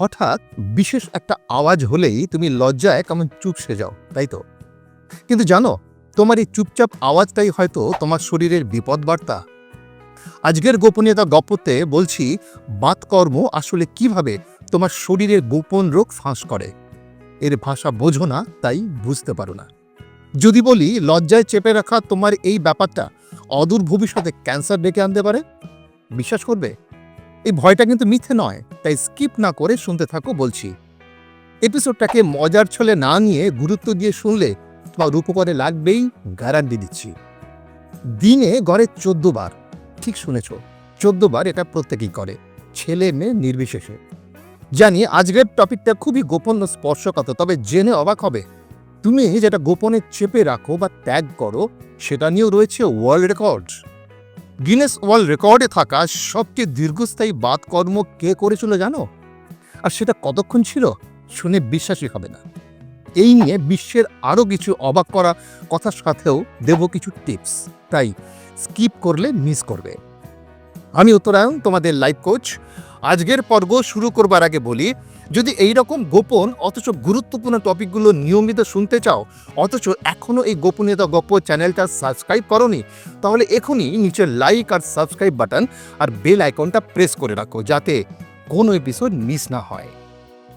হঠাৎ বিশেষ একটা আওয়াজ হলেই তুমি লজ্জায় কেমন চুপসে যাও, তাই তো? কিন্তু জানো, তোমার এই চুপচাপ আওয়াজটাই হয়তো তোমার শরীরের বিপদ বার্তা আজকের গোপনীয়তা গপ্পতে বলছি, বাতকর্ম আসলে কীভাবে তোমার শরীরের গোপন রোগ ফাঁস করে? এর ভাষা বোঝো না, তাই বুঝতে পারো না। যদি বলি, লজ্জায় চেপে রাখা তোমার এই ব্যাপারটা অদূর ভবিষ্যতে ক্যান্সার ডেকে আনতে পারে? বিশ্বাস করবে? এই ভয়টা কিন্তু মিথ্যে নয়, তাই স্কিপ না করে শুনতে থাকো বলছি। এপিসোডটাকে মজার ছলে না নিয়ে গুরুত্ব দিয়ে শুনলে তোমার উপকারে লাগবেই, গ্যারান্টি দিচ্ছি। দিনে গড়ে চোদ্দ বার, ঠিক শুনেছ, চোদ্দ বার এটা প্রত্যেকেই করে, ছেলে মেয়ে নির্বিশেষে। জানি আজকের টপিকটা খুবই গোপন ও স্পর্শকাতর, তবে জেনে অবাক হবে। তুমি যেটা গোপনে চেপে রাখো বা ত্যাগ করো, সেটা নিয়েও রয়েছে ওয়ার্ল্ড রেকর্ড গিনেস ওয়ার্ল্ড রেকর্ডে থাকা সবচেয়ে দীর্ঘস্থায়ী বাতকর্ম কে করেছিল জানো? আর সেটা কতক্ষণ ছিল? শুনে বিশ্বাসই হবে না। এই নিয়ে বিশ্বের আরও কিছু অবাক করা কথার সাথেও দেব কিছু টিপস তাই স্কিপ করলে মিস করবে। আমি উত্তরায়ণ, তোমাদের লাইফ কোচ আজকের পর্ব শুরু করবার আগে বলি যদি এই রকম গোপন, অথচ গুরুত্বপূর্ণ টপিকগুলো নিয়মিত শুনতে চাও, অথচ এখনও এই গোপনীয়তা গপ্প চ্যানেলটা সাবস্ক্রাইব করনি, তাহলে এখনই নিচে লাইক আর সাবস্ক্রাইব বাটন আর বেল আইকনটা প্রেস করে রাখো যাতে কোনো এপিসোড মিস না হয়।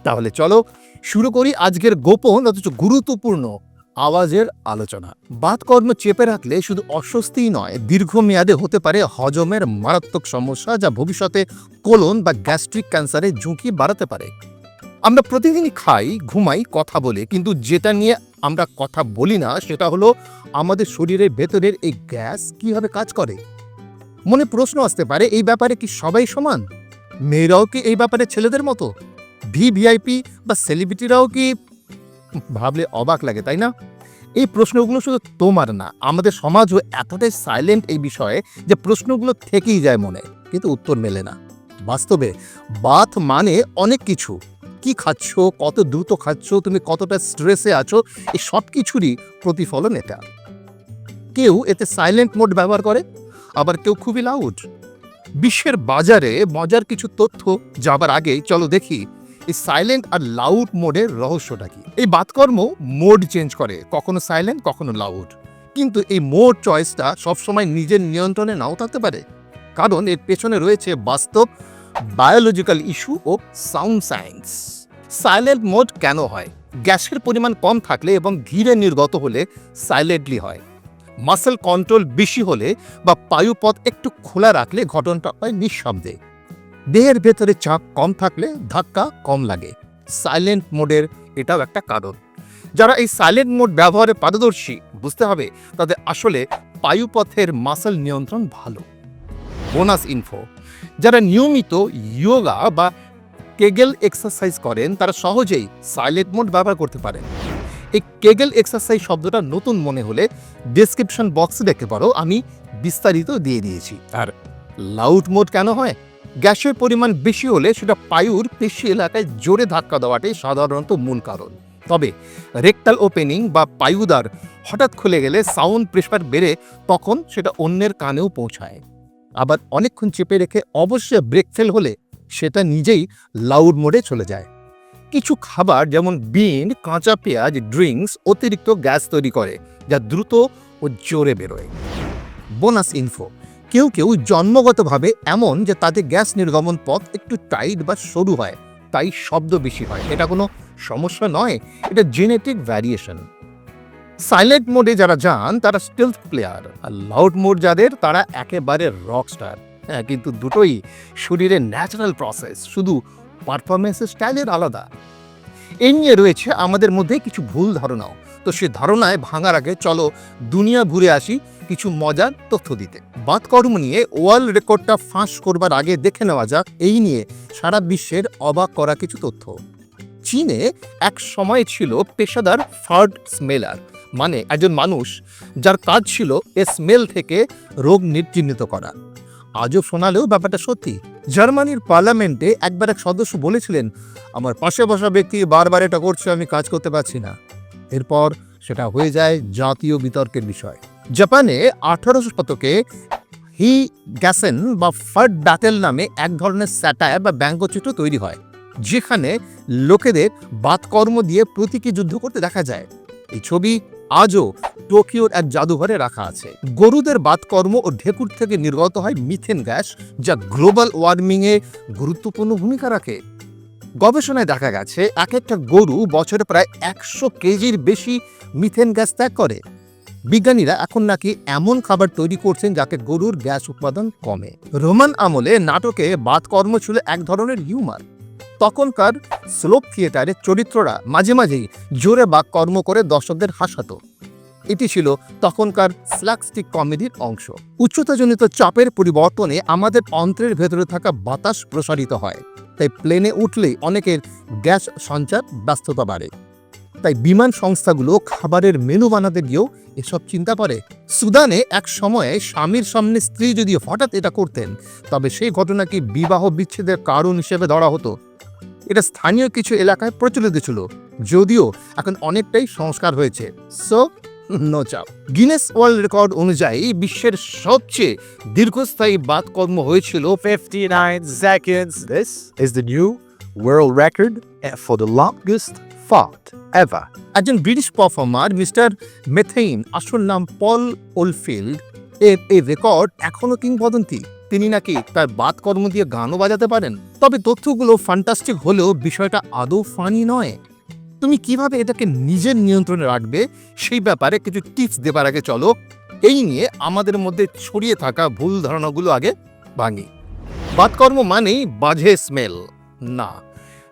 তাহলে চলো শুরু করি আজকের গোপন, অথচ গুরুত্বপূর্ণ আওয়াজের আলোচনা। বাতকর্ম চেপে রাখলে শুধু অস্বস্তিই নয়, দীর্ঘমেয়াদে হতে পারে হজমের মারাত্মক সমস্যা যা ভবিষ্যতে কোলন বা গ্যাস্ট্রিক ক্যান্সারের ঝুঁকি বাড়াতে পারে। আমরা প্রতিদিনই খাই, ঘুমাই, কথা বলে, কিন্তু যেটা নিয়ে আমরা কথা বলি না, সেটা হলো আমাদের শরীরের ভেতরের এই গ্যাস কীভাবে কাজ করে? মনে প্রশ্ন আসতে পারে, এই ব্যাপারে কি সবাই সমান? মেয়েরাও কি এই ব্যাপারে ছেলেদের মতো? ভি ভিআইপি বা সেলিব্রিটিরাও কি ভাবলে অবাক লাগে, তাই না? এই প্রশ্নগুলো শুধু তোমার না, আমাদের সমাজও এতটাই সাইলেন্ট এই বিষয়ে যে প্রশ্নগুলো থেকেই যায় মনে, কিন্তু উত্তর মেলে না। বাস্তবে বাথ মানে অনেক কিছু। কি খাচ্ছ? কত দ্রুত খাচ্ছ? তুমি কতটা স্ট্রেসে আছো? এই সব কিছুরই প্রতিফলন এটা। কেউ এতে সাইলেন্ট মোড ব্যবহার করে, আবার কেউ খুবই লাউড বিশ্বের বাজারে মজার কিছু তথ্য যাবার আগে চলো দেখি, এই সাইলেন্ট আর লাউড মোডের রহস্যটা কি? এই বাতকর্ম মোড চেঞ্জ করে, কখনো সাইলেন্ট কখনো লাউড কিন্তু এই মোড চয়েসটা সবসময় নিজের নিয়ন্ত্রণে নাও থাকতে পারে। কারণ এর পেছনে রয়েছে বাস্তব বায়োলজিক্যাল ইস্যু ও সাউন্ড সায়েন্স। সাইলেন্ট মোড কেন হয়? গ্যাসের পরিমাণ কম থাকলে এবং ধীরে নির্গত হলে সাইলেন্টলি হয়। মাসেল কন্ট্রোল বেশি হলে বা পায়ুপথ একটু খোলা রাখলে ঘটনাটা হয় নিঃশব্দে। দেহের ভেতরে চাপ কম থাকলে ধাক্কা কম লাগে। সাইলেন্ট মোডের এটাও একটা কারণ। যারা এই সাইলেন্ট মোড ব্যবহারে পারদর্শী, বুঝতে হবে তাদের আসলে পায়ুপথের মাসেল নিয়ন্ত্রণ ভালো। Bonus info. যারা নিয়মিত ইয়োগা বা কেগেল এক্সারসাইজ করেন, তারা সহজেই সাইলেন্ট মোড ব্যবহার করতে পারেন। এই কেগেল এক্সারসাইজ শব্দটা নতুন মনে হলে ডেসক্রিপশন বক্সে দেখতে পারো আমি বিস্তারিত দিয়ে দিয়েছি। আর লাউড মোড কেন হয়? গ্যাসের পরিমাণ বেশি হলে সেটা পায়ুর পেশি এলাকায় জোরে ধাক্কা দেওয়াটাই সাধারণত মূল কারণ। তবে রেকটাল ওপেনিং বা পায়ুদার হঠাৎ খুলে গেলে সাউন্ড প্রেশার বেড়ে, তখন সেটা অন্যের কানেও পৌঁছায়। আবার অনেকক্ষণ চেপে রেখে অবশ্যই ব্রেক ফেল হলে সেটা নিজেই লাউড মোডে চলে যায়। কিছু খাবার যেমন বিন, কাঁচা পেঁয়াজ, ড্রিঙ্কস অতিরিক্ত গ্যাস তৈরি করে, যা দ্রুত ও জোরে বেরোয়। বোনাস ইনফো, কেউ কেউ জন্মগতভাবে এমন যে তাদের গ্যাস নির্গমন পথ একটু টাইট বা সরু হয়, তাই শব্দ বেশি হয়। এটা কোনো সমস্যা নয়, এটা জেনেটিক ভ্যারিয়েশন। সাইলেন্ট মোডে যারা যান, তারা স্টিলথ প্লেয়ার আর লাউড মোড যাদের, তারা একেবারে রক স্টার হ্যাঁ কিন্তু দুটোই শরীরের ন্যাচারাল প্রসেস শুধু পারফরমেন্সের স্টাইলের আলাদা। এই নিয়ে রয়েছে আমাদের মধ্যে কিছু ভুল ধারণাও। তো সে ধারণায় ভাঙার আগে চলো দুনিয়া ঘুরে আসি কিছু মজার তথ্য দিতে। বাতকর্ম নিয়ে ওয়ার্ল্ড রেকর্ডটা ফাঁস করবার আগে দেখে নেওয়া যাক, এই নিয়ে সারা বিশ্বের অবাক করা কিছু তথ্য। চীনে এক সময় ছিল পেশাদার ফার্ড স্মেলার মানে একজন মানুষ যার কাজ ছিল এ স্মেল থেকে রোগ নির্চিহ্নিত করা। আজও শোনালেও ব্যাপারটা সত্যি। জার্মানির পার্লামেন্টে একবার এক সদস্য বলেছিলেন, আমার পাশে বসা ব্যক্তি বারবার এটা করছে, আমি কাজ করতে পারছি না। এরপর সেটা হয়ে যায় জাতীয় বিতর্কের বিষয়। জাপানে আঠারোশো শতকে হি গ্যাসেন বা ফার্ড ব্যাটেল নামে এক ধরনের স্যাটায়ার বা ব্যঙ্গচিত্র তৈরি হয়, যেখানে লোকেদের বাতকর্ম দিয়ে প্রতীকী যুদ্ধ করতে দেখা যায়। এই ছবি আজও টোকিওর এক জাদুঘরে রাখা আছে। গরুদের বাতকর্ম ও ঢেকুর থেকে নির্গত হয় মিথেন গ্যাস, যা গ্লোবাল ওয়ার্মিংয়ে গুরুত্বপূর্ণ ভূমিকা রাখে। গবেষণায় দেখা গেছে, এক একটা গরু বছরে প্রায় একশো কেজির বেশি মিথেন গ্যাস ত্যাগ করে। বিজ্ঞানীরা এখন নাকি এমন খাবার তৈরি করছেন যাতে গরুর গ্যাস উৎপাদন কমে। রোমান আমলে নাটকে বাতকর্ম ছিল এক ধরনের হিউমার। তখনকার স্লোপ থিয়েটারে চরিত্ররা মাঝে মাঝেই জোরে বা কর্ম করে দর্শকদের হাসাতো। এটি ছিল তখনকার স্ল্যাকস্টিক কমেডির অংশ। উচ্চতাজনিত চাপের পরিবর্তনে আমাদের অন্ত্রের ভেতরে থাকা বাতাস প্রসারিত হয়। তাই প্লেনে উঠলেই অনেকের গ্যাস সঞ্চার ব্যস্ততা বাড়ে। তাই বিমান সংস্থাগুলো খাবারের মেনু বানাতে গিয়েও এসব চিন্তা করে। সুদানে এক সময়ে স্বামীর সামনে স্ত্রী যদি হঠাৎ এটা করতেন, তবে সেই ঘটনাকে বিবাহ বিচ্ছেদের কারণ হিসেবে ধরা হতো। এটা স্থানীয় কিছু এলাকায় প্রচলিত ছিল, যদিও এখন অনেকটাই সংস্কার হয়েছে সো নো চাপ গিনেস ওয়ার্ল্ড রেকর্ড অনুযায়ী বিশ্বের সবচেয়ে দীর্ঘস্থায়ী বাতকর্ম হয়েছিল 59 seconds. This is the new world record for the longest fart ever. একজন ব্রিটিশ পারফর্মার মিস্টার মেথেইন আসল নাম পল ওলফিল্ড এর এই রেকর্ড এখনও কিংবদন্তি তিনি নাকি তার বাতকর্ম দিয়ে গানও বাজাতে পারেন? তবে তথ্যগুলো ফান্টাস্টিক হলেও বিষয়টা আদৌ ফানি নয়। তুমি কীভাবে এটাকে নিজের নিয়ন্ত্রণে রাখবে? সেই ব্যাপারে কিছু টিপস দেবার আগে চলো। এই নিয়ে আমাদের মধ্যে ছড়িয়ে থাকা ভুল ধারণাগুলো আগে ভাঙি। বাতকর্ম মানেই বাজে স্মেল না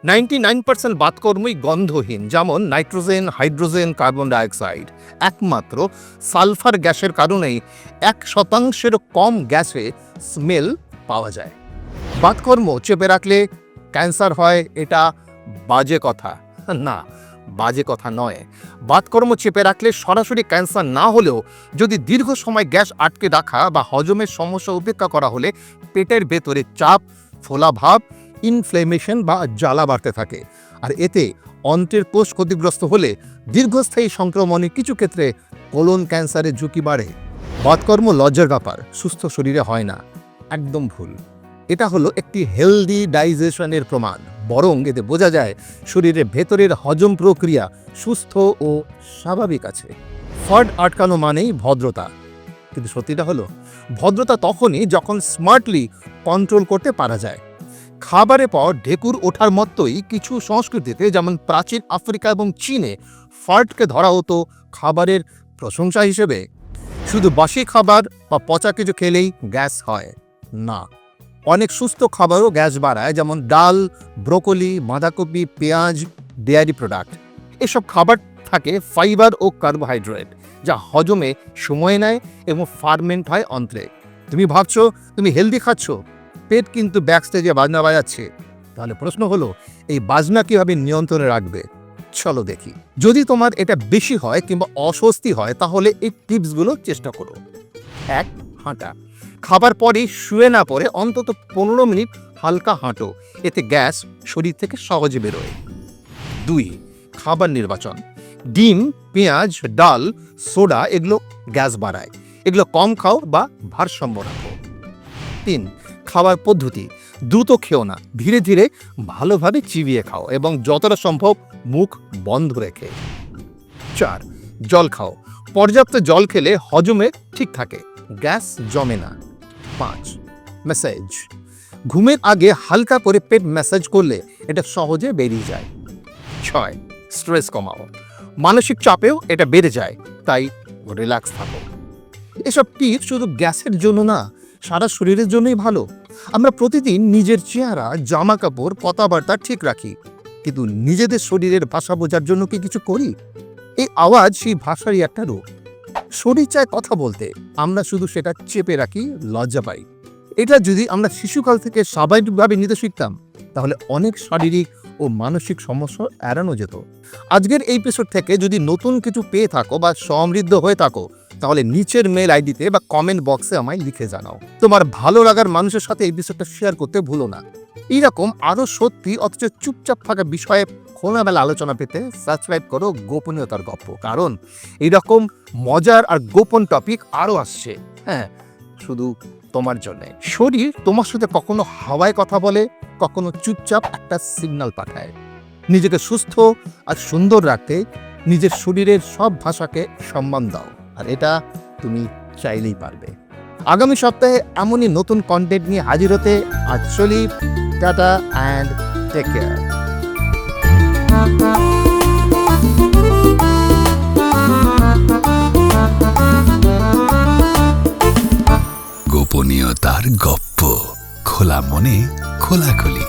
নাইনটি নাইন পার্সেন্ট বাতকর্মই গন্ধহীন, যেমন নাইট্রোজেন, হাইড্রোজেন, কার্বন ডাইঅক্সাইড। একমাত্র সালফার গ্যাসের কারণেই এক শতাংশেরও কম গ্যাসে স্মেল পাওয়া যায়। বাতকর্ম চেপে রাখলে ক্যান্সার হয়, এটা বাজে কথা। না, বাজে কথা নয়। বাতকর্ম চেপে রাখলে সরাসরি ক্যান্সার না হলেও যদি দীর্ঘ সময় গ্যাস আটকে রাখা বা হজমের সমস্যা উপেক্ষা করা হলে পেটের ভেতরে চাপ ফোলা ভাব ইনফ্লেমেশন বা জ্বালা বাড়তে থাকে। আর এতে অন্ত্রের কোষ ক্ষতিগ্রস্ত হলে দীর্ঘস্থায়ী সংক্রমণে কিছু ক্ষেত্রে কোলন ক্যান্সারের ঝুঁকি বাড়ে। বাতকর্ম লজ্জার ব্যাপার, সুস্থ শরীরে হয় না। একদম ভুল। এটা হলো একটি হেলদি ডাইজেশনের প্রমাণ। বরং এতে বোঝা যায় শরীরের ভেতরের হজম প্রক্রিয়া সুস্থ ও স্বাভাবিক আছে। ফার্ড আটকানো মানেই ভদ্রতা। কিন্তু সত্যিটা হলো, ভদ্রতা তখনই যখন স্মার্টলি কন্ট্রোল করতে পারা যায়। খাবারের পর ঢেকুর ওঠার মতোই কিছু সংস্কৃতিতে যেমন প্রাচীন আফ্রিকা এবং চীনে ফার্টকে ধরা হতো খাবারের প্রশংসা হিসেবে। শুধু বাসি খাবার বা পচা কিছু খেলেই গ্যাস হয়, না। অনেক সুস্থ খাবারও গ্যাস বাড়ায়, যেমন ডাল, ব্রোকলি, বাঁধাকপি, পেঁয়াজ, ডেয়ারি প্রোডাক্ট। এসব খাবার থাকে ফাইবার ও কার্বোহাইড্রেট, যা হজমে সময় নেয় এবং ফার্মেন্ট হয় অন্ত্রে। তুমি ভাবছ, তুমি হেলদি খাচ্ছ? পেট কিন্তু ব্যাক স্টেজে বাজনা বাজাচ্ছে। তাহলে প্রশ্ন হলো, এই বাজনা কীভাবে নিয়ন্ত্রণে রাখবে? চলো দেখি। যদি তোমার এটা বেশি হয় কিংবা অস্বস্তি হয়, তাহলে এই টিপসগুলো চেষ্টা করো। এক, হাঁটা। খাবার পরে শুয়ে না পরে অন্তত পনেরো মিনিট হালকা হাঁটো। এতে গ্যাস শরীর থেকে সহজে বেরোয়। দুই, খাবার নির্বাচন। ডিম, পেঁয়াজ, ডাল, সোডা, এগুলো গ্যাস বাড়ায়। এগুলো কম খাও বা ভারসাম্য রাখো। তিন খাবার পদ্ধতি। দ্রুত খেও না। ধীরে ধীরে ভালোভাবে চিবিয়ে খাও এবং যতটা সম্ভব মুখ বন্ধ রেখে। চার, জল খাও। পর্যাপ্ত জল খেলে হজমে ঠিক থাকে। গ্যাস জমে না। পাঁচ মেসেজ ঘুমের আগে হালকা করে পেট ম্যাসাজ করলে এটা সহজে বেরিয়ে যায়। ছয়, স্ট্রেস কমাও। মানসিক চাপেও এটা বেড়ে যায়। তাই রিল্যাক্স থাকো। এসব টিপস শুধু গ্যাসের জন্য না সারা শরীরের জন্যই ভালো। আমরা প্রতিদিন নিজের চেহারা জামা কাপড় কথাবার্তা ঠিক রাখি। কিন্তু নিজেদের শরীরের ভাষা বোঝার জন্য কি কিছু করি? এই আওয়াজ সেই ভাষারই একটা রূপ। শরীর চায় কথা বলতে। আমরা শুধু সেটা চেপে রাখি, লজ্জা পাই। এটা যদি আমরা শিশুকাল থেকে স্বাভাবিকভাবে নিতে শিখতাম, তাহলে অনেক শারীরিক ও মানসিক সমস্যা এড়ানো যেত। আজকের এই এপিসোড থেকে যদি নতুন কিছু পেয়ে থাকো বা সমৃদ্ধ হয়ে থাকো তাহলে নিচের মেল আইডিতে বা কমেন্ট বক্সে আমায় লিখে জানাও। তোমার ভালো লাগার মানুষের সাথে এই এপিসোডটা শেয়ার করতে ভুলো না। এইরকম আরও সত্যি অথচ চুপচাপ থাকা বিষয়ে খোলামেলা আলোচনা পেতে সাবস্ক্রাইব করো গোপনীয়তার গল্প কারণ এইরকম মজার আর গোপন টপিক আরও আসছে। হ্যাঁ শুধু তোমার জন্য। শরীর তোমার সাথে কখনো হাওয়ায় কথা বলে, কখনো চুপচাপ একটা সিগন্যাল পাঠায়। নিজেকে সুস্থ আর সুন্দর রাখতে নিজের শরীরের সব ভাষাকে সম্মান দাও। আর এটা তুমি চাইলেই পারবে। আগামী সপ্তাহে এমনই নতুন কন্টেন্ট নিয়ে হাজির হতে আজ চলি টাটা অ্যান্ড টেক কেয়ার গোপনীয়তার গপ্প, খোলা মনে খোলাখুলি।